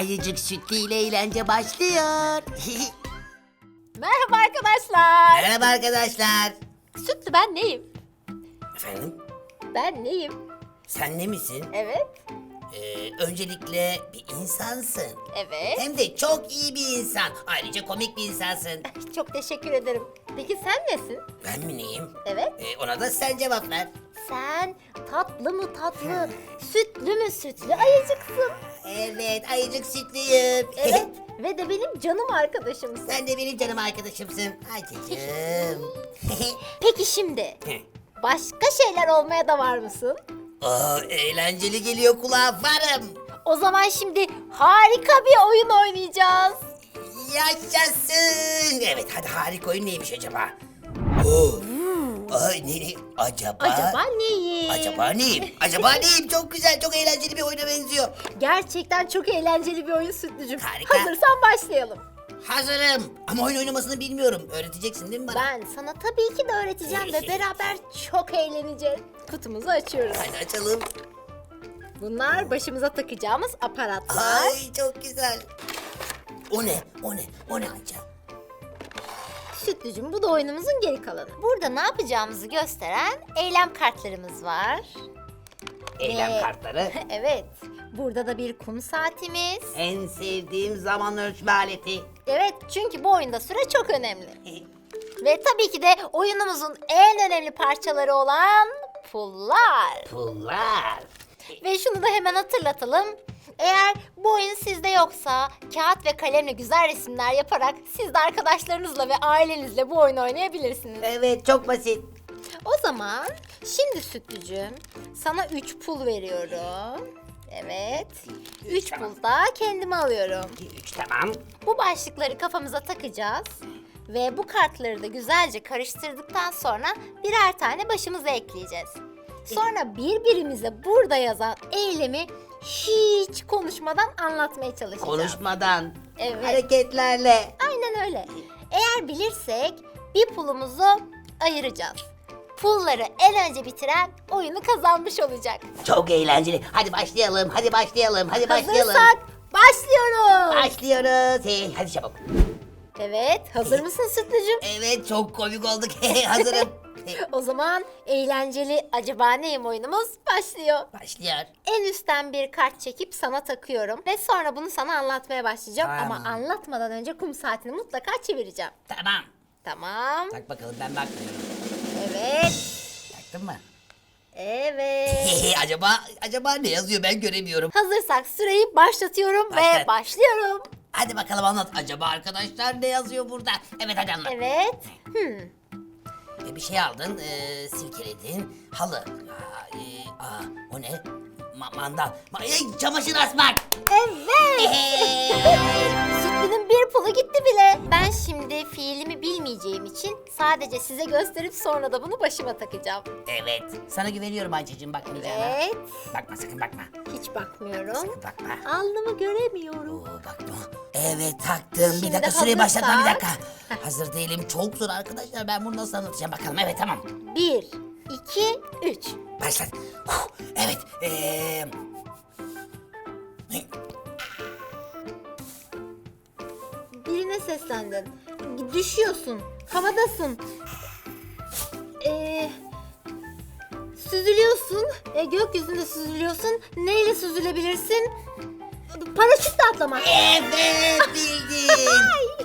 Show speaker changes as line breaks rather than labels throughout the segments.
Ayıcık Sütlü ile eğlence başlıyor.
Merhaba arkadaşlar.
Merhaba arkadaşlar.
Sütlü ben neyim?
Efendim?
Ben neyim?
Sen ne misin?
Evet.
Ee, öncelikle bir insansın.
Evet.
Hem de çok iyi bir insan. Ayrıca komik bir insansın.
Çok teşekkür ederim. Peki sen nesin?
Ben mi neyim?
Evet.
Ee, ona da sen cevap ver.
Sen tatlı mı tatlı, sütlü mü sütlü ayıcıksın.
Evet, ayıcık sütlüyüm.
Evet. Ve de benim canım arkadaşımsın.
sen de benim canım arkadaşımsın. Ayıcıcığım.
Peki şimdi başka şeyler olmaya da var mısın?
Aa, eğlenceli geliyor kulağa varım.
O zaman şimdi harika bir oyun oynayacağız.
Yaşasın. Evet hadi harika oyun neymiş acaba? Oo. Ay ne? Acaba?
Acaba neyim?
Acaba neyim? Acaba neyim? Çok güzel, çok eğlenceli bir oyuna benziyor.
Gerçekten çok eğlenceli bir oyun Sütlücüm.
Harika.
Hazırsan başlayalım.
Hazırım. Ama oyun oynamasını bilmiyorum. Öğreteceksin değil mi bana?
Ben sana tabii ki de öğreteceğim ve beraber çok eğleneceğiz. Kutumuzu açıyoruz.
Hadi açalım.
Bunlar başımıza takacağımız aparatlar.
Ay çok güzel. O ne? O ne? O ne Ayça?
Sütlücüm bu da oyunumuzun geri kalanı. Burada ne yapacağımızı gösteren eylem kartlarımız var.
Eylem
Ve-
kartları.
evet. Burada da bir kum saatimiz.
En sevdiğim zaman ölçme aleti.
Evet çünkü bu oyunda süre çok önemli. Ve tabii ki de oyunumuzun en önemli parçaları olan pullar.
Pullar.
Ve şunu da hemen hatırlatalım. Eğer bu oyun sizde yoksa kağıt ve kalemle güzel resimler yaparak siz de arkadaşlarınızla ve ailenizle bu oyunu oynayabilirsiniz.
Evet çok basit.
O zaman şimdi Sütlücüğüm sana 3 pul veriyorum. Evet. 3 pul da kendime alıyorum.
Üç tamam.
Bu başlıkları kafamıza takacağız. Ve bu kartları da güzelce karıştırdıktan sonra birer tane başımıza ekleyeceğiz. Sonra birbirimize burada yazan eylemi hiç konuşmadan anlatmaya çalışacağız.
Konuşmadan.
Evet.
Hareketlerle.
Aynen öyle. Eğer bilirsek bir pulumuzu ayıracağız. Pulları en önce bitiren oyunu kazanmış olacak.
Çok eğlenceli. Hadi başlayalım. Hadi başlayalım. Hadi başlayalım.
Hazırsak başlıyoruz.
Başlıyoruz. Hey, hadi çabuk.
Evet, hazır mısın Sütlücüm?
Evet çok komik olduk. Hazırım.
O zaman eğlenceli acaba neyim oyunumuz başlıyor.
Başlıyor.
En üstten bir kart çekip sana takıyorum ve sonra bunu sana anlatmaya başlayacağım
Tamam.
ama anlatmadan önce kum saatini mutlaka çevireceğim.
Tamam.
Tamam.
Tak bakalım ben bakmıyorum.
Evet.
Taktın mı?
Evet.
acaba acaba ne yazıyor ben göremiyorum.
Hazırsak süreyi başlatıyorum ve
Başlat.
başlıyorum.
Hadi bakalım anlat. Acaba arkadaşlar ne yazıyor burada? Evet hadi anlat.
Evet. Hmm.
E, bir şey aldın, e, silkeledin, halı. Aa, e, aa, o ne? Ma- mandal. Ma- e, çamaşır asmak.
Evet. Sütlünün bir pulu gitti bile. Ben şimdi fiilimi bilmeyeceğim için sadece size gösterip sonra da bunu başıma takacağım.
evet. Sana güveniyorum Ayça'cığım bakmayacağına.
Evet.
Bakma sakın bakma.
Hiç bakmıyorum.
Sakın bakma.
Alnımı göremiyorum.
Oo, bakma. Evet taktım.
Şimdi
bir dakika süreyi başlatma bir
hazırsak.
dakika. Hazır değilim. Çok zor arkadaşlar. Ben bunu nasıl anlatacağım bakalım. Evet tamam.
Bir, iki, üç.
Başlat. Huh, Evet. Ee...
Birine seslendin. Düşüyorsun. Havadasın. Ee, süzülüyorsun. E, gökyüzünde süzülüyorsun. Neyle süzülebilirsin? Paraşütle atlamak.
Evet bildin.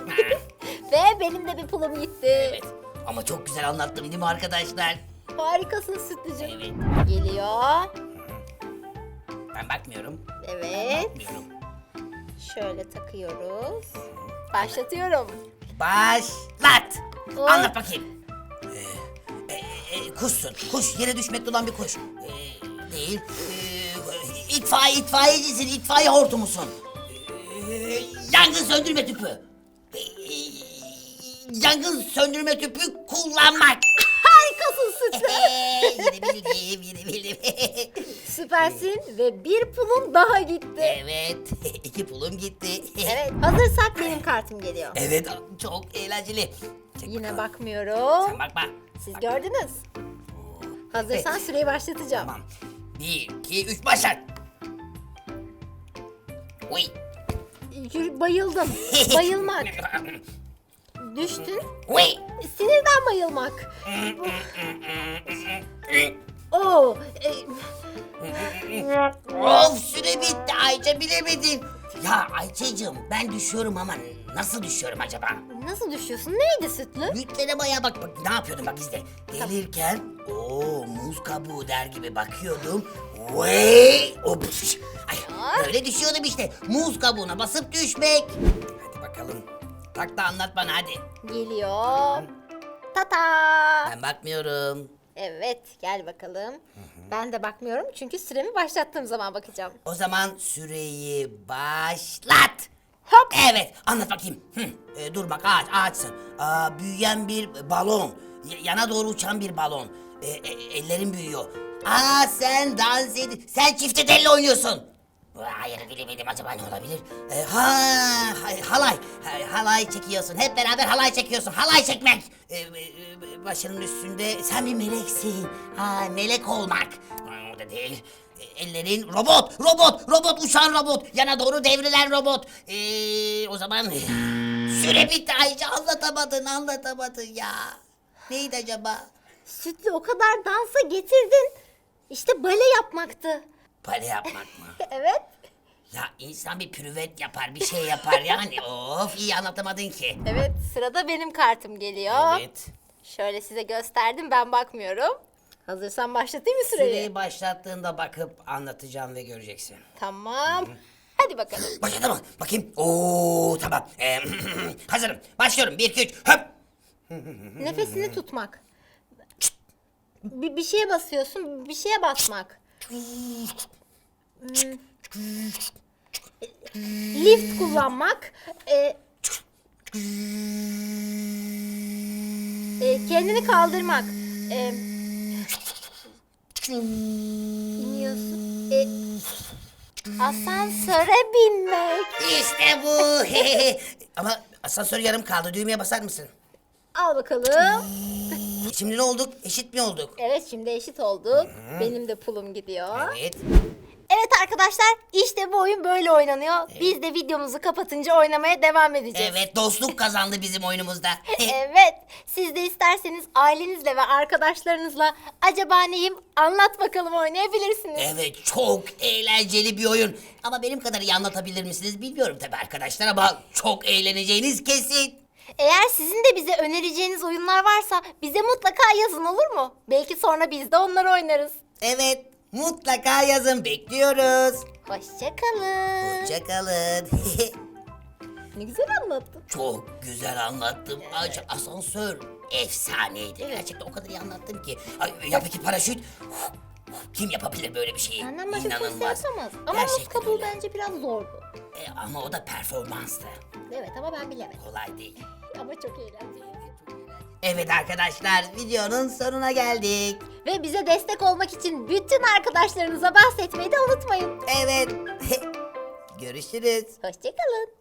Ve benim de bir pulum gitti.
evet. Ama çok güzel anlattım değil mi arkadaşlar?
Harikasın sütlücüm.
Evet.
Geliyor.
Ben bakmıyorum.
Evet.
Bakmıyorum.
Şöyle takıyoruz. Başlatıyorum.
Başlat.
Oy.
Anlat bakayım. Ee, e, e, kuşsun. Kuş. Yere düşmekte olan bir kuş. Ee, değil. Ee, itfaiye, itfaiyecisin. itfaiye hortumusun. Ee, yangın söndürme tüpü. Ee, yangın söndürme tüpü kullanmak.
Harikasın sütlü.
yine bildim, yine bildim.
Süpersin ve bir pulun daha gitti.
evet, iki pulum gitti.
Evet, hazırsak benim kartım geliyor.
Evet, çok eğlenceli. Çek
Yine
bakalım.
bakmıyorum.
Sen bakma.
Siz gördünüz. Hazırsan süreyi başlatacağım.
Tamam. Bir, iki, üç, başlat. Uy.
Bayıldım. Bayılmak. Düştün.
Uy.
Sinirden bayılmak. Oo, e,
Of süre bitti Ayça bilemedin. Ya Ayça'cığım ben düşüyorum ama nasıl düşüyorum acaba?
nasıl düşüyorsun? Neydi sütlü?
Büyüklere baya bak bak ne yapıyordum bak izle. Gelirken o muz kabuğu der gibi bakıyordum. Vey! Ops! Ay, böyle düşüyordum işte. Muz kabuğuna basıp düşmek. Hadi bakalım. Tak da anlat bana hadi.
Geliyor. Tata.
Ben bakmıyorum.
Evet, gel bakalım. Ben de bakmıyorum çünkü süremi başlattığım zaman bakacağım.
O zaman süreyi başlat.
Hop.
Evet anlat bakayım. Hı, e, dur bak ağaç ağaçsın. Aa, büyüyen bir balon. Y- yana doğru uçan bir balon. E, e, ellerin büyüyor. Aa sen dans ed Sen çifte telli oynuyorsun. Hayır bilemedim acaba ne olabilir? E, ha, ha- halay. Ha- halay çekiyorsun. Hep beraber halay çekiyorsun. Halay çekmek. E, e, e, başının üstünde sen bir meleksin. Ha melek olmak. O da değil. Ellerin robot, robot, robot, uçan robot, yana doğru devrilen robot. Ee, o zaman süre bitti Ayça anlatamadın, anlatamadın ya. Neydi acaba?
Sütlü o kadar dansa getirdin. İşte bale yapmaktı.
Bale yapmak mı?
Evet.
Ya insan bir pürüvet yapar, bir şey yapar yani. Of iyi anlatamadın ki.
Evet, sırada benim kartım geliyor.
Evet.
Şöyle size gösterdim, ben bakmıyorum. Hazırsan başlatayım mı süreyi?
Süreyi başlattığında bakıp anlatacağım ve göreceksin.
Tamam. Hadi bakalım.
Başladı mı? Bakayım. Oo tamam. Ee, hazırım. Başlıyorum. Bir, iki, üç. Hop.
Nefesini tutmak. Bir, bir şeye basıyorsun, bir şeye basmak. Hmm. Lift kullanmak. e, e, kendini kaldırmak. E, iniyorsun. E, asansöre binmek.
İşte bu. Ama asansör yarım kaldı. Düğmeye basar mısın?
Al bakalım.
Şimdi ne olduk? Eşit mi olduk?
Evet şimdi eşit olduk. Benim de pulum gidiyor.
Evet.
Evet arkadaşlar işte bu oyun böyle oynanıyor. Biz de videomuzu kapatınca oynamaya devam edeceğiz.
Evet dostluk kazandı bizim oyunumuzda.
Evet. Siz de isterseniz ailenizle ve arkadaşlarınızla acaba neyim anlat bakalım oynayabilirsiniz.
evet çok eğlenceli bir oyun. Ama benim kadar iyi anlatabilir misiniz bilmiyorum tabii arkadaşlar ama çok eğleneceğiniz kesin.
Eğer sizin de bize önereceğiniz oyunlar varsa bize mutlaka yazın olur mu? Belki sonra biz de onları oynarız.
Evet mutlaka yazın bekliyoruz.
Hoşçakalın.
Hoşçakalın.
Ne güzel anlattın.
çok güzel anlattım. Ayrıca asansör efsaneydi. Gerçekten o kadar iyi anlattım ki. Ay, ya peki paraşüt? Kim yapabilir böyle bir şeyi?
Senden başka kimse
İnanılmaz.
yapamaz. Ama muz
Gerçekten
kabuğu
öyle.
bence biraz zordu.
E, ama o da performanstı.
Evet ama ben bilemedim.
Kolay değil.
Ama çok eğlenceli.
Evet arkadaşlar videonun sonuna geldik.
Ve bize destek olmak için bütün arkadaşlarınıza bahsetmeyi de unutmayın.
Evet. Görüşürüz.
Hoşçakalın.